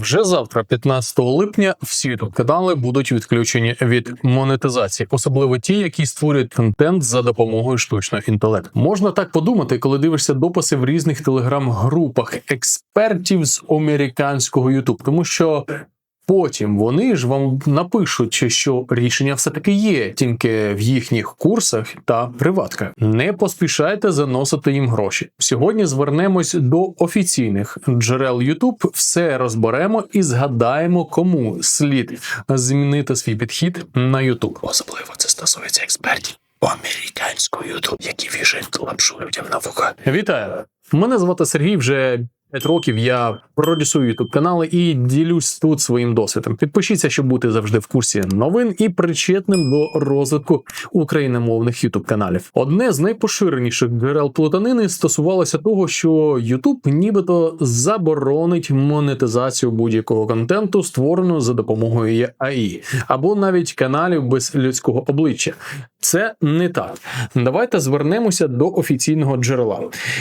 Вже завтра, 15 липня, всі youtube канали будуть відключені від монетизації, особливо ті, які створюють контент за допомогою штучного інтелекту. Можна так подумати, коли дивишся дописи в різних телеграм-групах експертів з американського YouTube, тому що. Потім вони ж вам напишуть, що рішення все таки є, тільки в їхніх курсах та приватках. Не поспішайте заносити їм гроші. Сьогодні звернемось до офіційних джерел YouTube, все розберемо і згадаємо, кому слід змінити свій підхід на YouTube. Особливо це стосується експертів американського YouTube, які вішають лапшу людям на вуха. Вітаю! Мене звати Сергій. Вже 5 років я продюсую youtube канали і ділюсь тут своїм досвідом. Підпишіться, щоб бути завжди в курсі новин і причетним до розвитку україномовних youtube каналів. Одне з найпоширеніших джерел плутанини стосувалося того, що YouTube нібито заборонить монетизацію будь-якого контенту, створеного за допомогою AI, або навіть каналів без людського обличчя. Це не так. Давайте звернемося до офіційного джерела.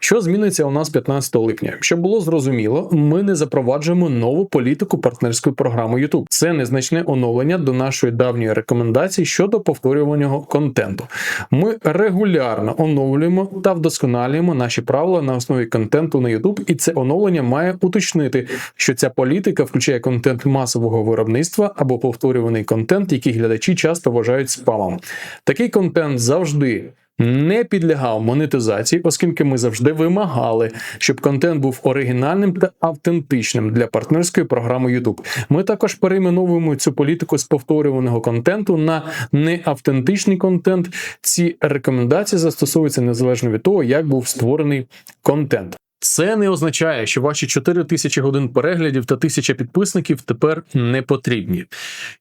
Що зміниться у нас 15 липня? Щоб було зрозуміло, ми не запроваджуємо нову політику партнерської програми YouTube. Це незначне оновлення до нашої давньої рекомендації щодо повторюваного контенту. Ми регулярно оновлюємо та вдосконалюємо наші правила на основі контенту на YouTube, і це оновлення має уточнити, що ця політика включає контент масового виробництва або повторюваний контент, який глядачі часто вважають спамом. Такий контент завжди. Не підлягав монетизації, оскільки ми завжди вимагали, щоб контент був оригінальним та автентичним для партнерської програми YouTube. Ми також перейменовуємо цю політику з повторюваного контенту на неавтентичний контент. Ці рекомендації застосовуються незалежно від того, як був створений контент. Це не означає, що ваші 4 тисячі годин переглядів та тисяча підписників тепер не потрібні.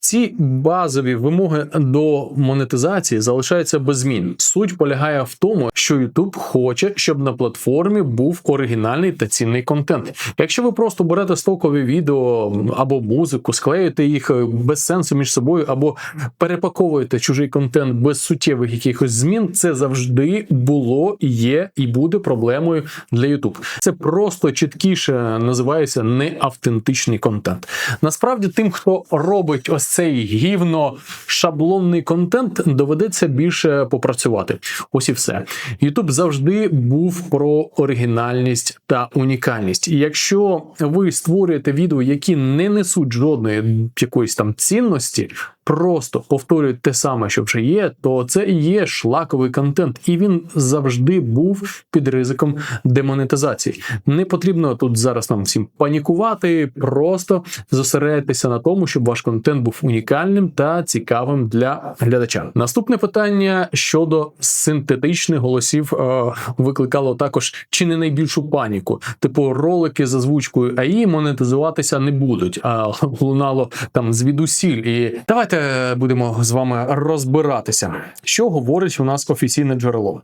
Ці базові вимоги до монетизації залишаються без змін. Суть полягає в тому, що YouTube хоче, щоб на платформі був оригінальний та цінний контент. Якщо ви просто берете стокові відео або музику, склеюєте їх без сенсу між собою, або перепаковуєте чужий контент без суттєвих якихось змін, це завжди було, є і буде проблемою для YouTube. Це просто чіткіше називається неавтентичний контент. Насправді, тим, хто робить ось цей гівно шаблонний контент, доведеться більше попрацювати. Ось і все. YouTube завжди був про оригінальність та унікальність. Якщо ви створюєте відео, які не несуть жодної якоїсь там цінності, просто повторюють те саме, що вже є, то це і є шлаковий контент, і він завжди був під ризиком демонетизації. Не потрібно тут зараз нам всім панікувати, просто зосередитися на тому, щоб ваш контент був унікальним та цікавим для глядача. Наступне питання щодо синтетичних голосів е, викликало також чи не найбільшу паніку. Типу, ролики з озвучкою АІ монетизуватися не будуть, а лунало там звідусіль. І давайте будемо з вами розбиратися, що говорить у нас офіційне джерело.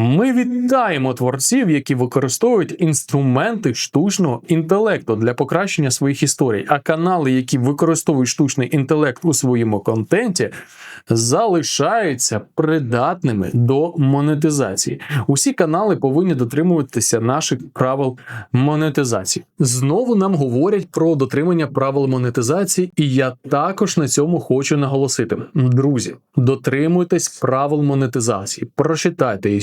Ми вітаємо творців, які використовують інструменти штучного інтелекту для покращення своїх історій. А канали, які використовують штучний інтелект у своєму контенті, залишаються придатними до монетизації. Усі канали повинні дотримуватися наших правил монетизації. Знову нам говорять про дотримання правил монетизації, і я також на цьому хочу наголосити. Друзі, дотримуйтесь правил монетизації, прочитайте їх,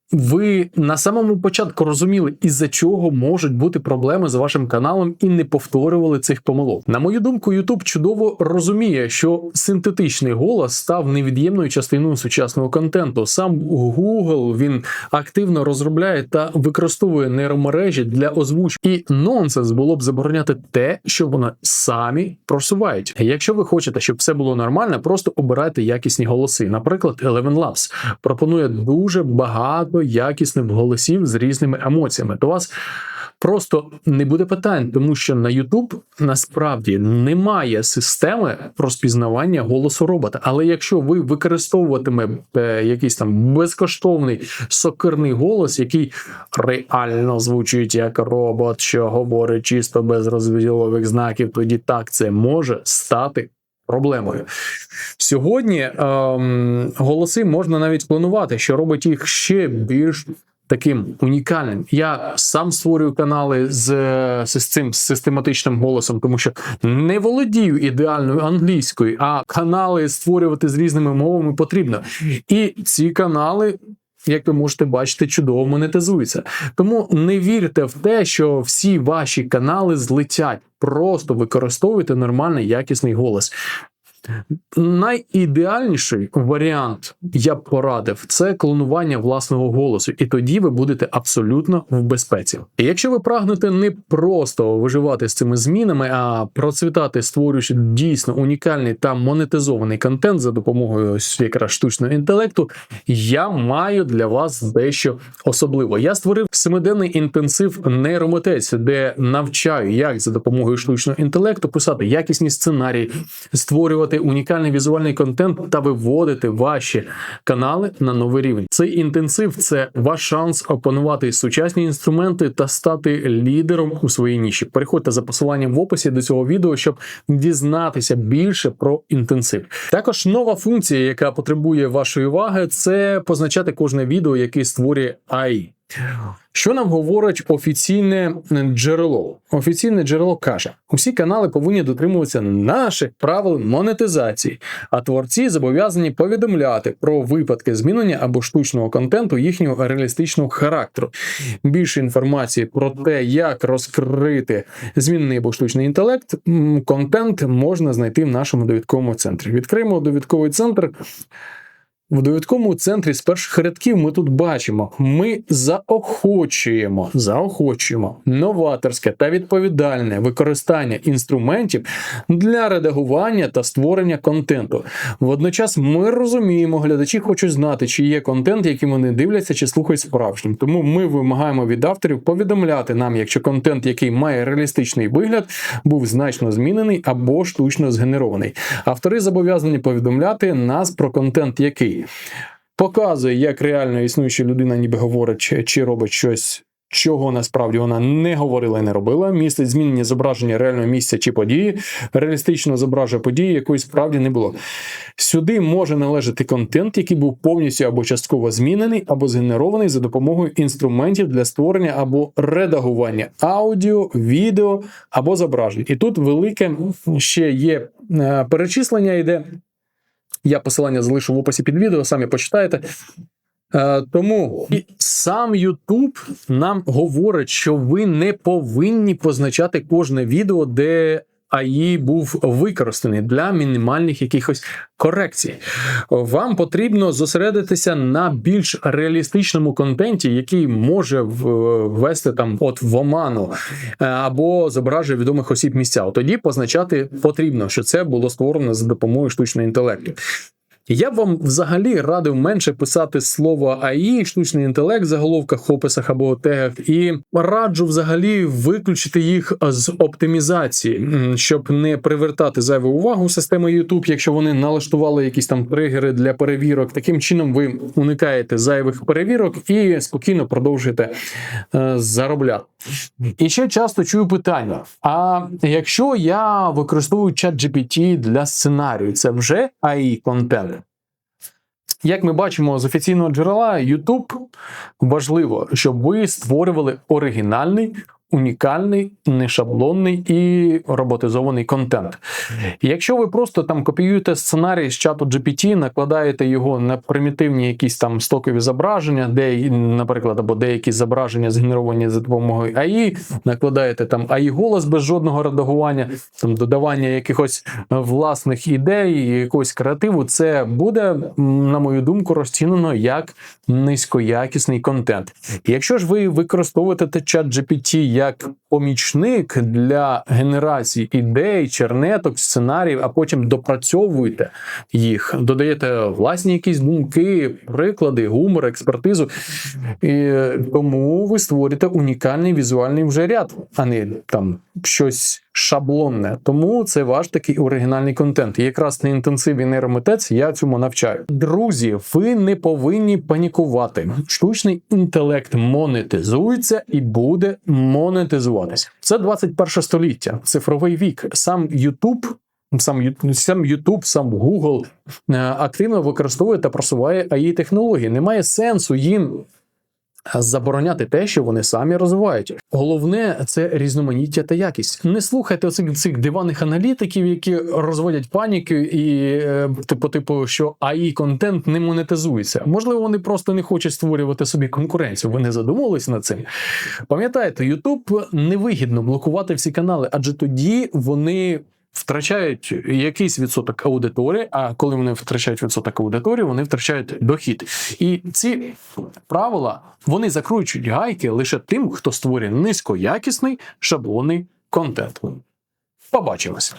ви на самому початку розуміли, із-за чого можуть бути проблеми з вашим каналом, і не повторювали цих помилок. На мою думку, YouTube чудово розуміє, що синтетичний голос став невід'ємною частиною сучасного контенту. Сам Google він активно розробляє та використовує нейромережі для озвучки. І нонсенс було б забороняти те, що вони самі просувають. Якщо ви хочете, щоб все було нормально, просто обирайте якісні голоси. Наприклад, Eleven Labs пропонує дуже багато якісних голосів з різними емоціями. До вас просто не буде питань, тому що на YouTube насправді немає системи розпізнавання голосу робота. Але якщо ви використовуватиме якийсь там безкоштовний сокирний голос, який реально звучить як робот, що говорить чисто без розділових знаків, тоді так це може стати проблемою. Сьогодні ем, голоси можна навіть планувати, що робить їх ще більш таким унікальним. Я сам створюю канали з, з цим систематичним голосом, тому що не володію ідеальною англійською, а канали створювати з різними мовами потрібно. І ці канали. Як ви можете бачити, чудово монетизується. Тому не вірте в те, що всі ваші канали злетять. Просто використовуйте нормальний якісний голос. Найідеальніший варіант я б порадив це клонування власного голосу, і тоді ви будете абсолютно в безпеці. І якщо ви прагнете не просто виживати з цими змінами, а процвітати, створюючи дійсно унікальний та монетизований контент за допомогою якраз штучного інтелекту, я маю для вас дещо особливо. Я створив семиденний інтенсив нейрометець, де навчаю, як за допомогою штучного інтелекту писати якісні сценарії, створювати унікальний візуальний контент та виводити ваші канали на новий рівень. Цей інтенсив це ваш шанс опанувати сучасні інструменти та стати лідером у своїй ніші. Переходьте за посиланням в описі до цього відео, щоб дізнатися більше про інтенсив. Також нова функція, яка потребує вашої уваги, це позначати кожне відео, яке створює AI. Що нам говорить офіційне джерело? Офіційне джерело каже: усі канали повинні дотримуватися наших правил монетизації, а творці зобов'язані повідомляти про випадки змінення або штучного контенту їхнього реалістичного характеру. Більше інформації про те, як розкрити змінений або штучний інтелект, контент можна знайти в нашому довідковому центрі. Відкриємо довідковий центр. В довідковому центрі з перших рядків ми тут бачимо, ми заохочуємо, заохочуємо новаторське та відповідальне використання інструментів для редагування та створення контенту. Водночас ми розуміємо, глядачі хочуть знати, чи є контент, який вони дивляться чи слухають справжнім. Тому ми вимагаємо від авторів повідомляти нам, якщо контент, який має реалістичний вигляд, був значно змінений або штучно згенерований. Автори зобов'язані повідомляти нас про контент, який показує, як реально існуюча людина ніби говорить чи, чи робить щось. Чого насправді вона не говорила і не робила, містить змінення зображення реального місця чи події, реалістично зображує події, якої справді не було. Сюди може належати контент, який був повністю або частково змінений, або згенерований за допомогою інструментів для створення або редагування аудіо, відео або зображень. І тут велике ще є е, перечислення, йде. Я посилання залишу в описі під відео, самі почитаєте. Е, тому і сам YouTube нам говорить, що ви не повинні позначати кожне відео, де АІ був використаний для мінімальних якихось корекцій. Вам потрібно зосередитися на більш реалістичному контенті, який може ввести там от в оману е, або зображує відомих осіб місця. Тоді позначати потрібно, що це було створено за допомогою штучного інтелекту. Я б вам взагалі радив менше писати слово АІ, штучний інтелект в заголовках, описах або тегах, і раджу взагалі виключити їх з оптимізації, щоб не привертати зайву увагу системи YouTube, якщо вони налаштували якісь там тригери для перевірок. Таким чином ви уникаєте зайвих перевірок і спокійно продовжуєте е, заробляти. І ще часто чую питання: а якщо я використовую чат GPT для сценарію, це вже AI контент? Як ми бачимо з офіційного джерела, YouTube важливо, щоб ви створювали оригінальний, унікальний, нешаблонний і роботизований контент. Якщо ви просто там копіюєте сценарій з чату GPT, накладаєте його на примітивні якісь там стокові зображення, де, наприклад, або деякі зображення згенеровані за допомогою AI, накладаєте там AI голос без жодного редагування, там додавання якихось власних ідей, якогось креативу, це буде, на мою думку, розцінено як низькоякісний контент. Якщо ж ви використовуєте чат GPT як помічник для генерації ідей, чернеток, сценаріїв, а потім допрацьовуєте їх, додаєте власні якісь думки, приклади, гумор, експертизу. І тому ви створюєте унікальний візуальний вже ряд, а не там щось шаблонне. Тому це ваш такий оригінальний контент. І якраз на інтенсиві нейромитець я цьому навчаю. Друзі, ви не повинні панікувати. Штучний інтелект монетизується і буде монетизуватися. Це 21 століття, цифровий вік. Сам YouTube Сам сам YouTube, сам Google е, активно використовує та просуває AI технології. Немає сенсу їм забороняти те, що вони самі розвивають. Головне це різноманіття та якість. Не слухайте оцих цих диваних аналітиків, які розводять паніки і е, типу, типу, що AI контент не монетизується. Можливо, вони просто не хочуть створювати собі конкуренцію. Ви не задумувались над цим? Пам'ятаєте, YouTube невигідно блокувати всі канали, адже тоді вони. Втрачають якийсь відсоток аудиторії, а коли вони втрачають відсоток аудиторії, вони втрачають дохід. І ці правила вони закручують гайки лише тим, хто створює низькоякісний шаблонний контент. Побачимося.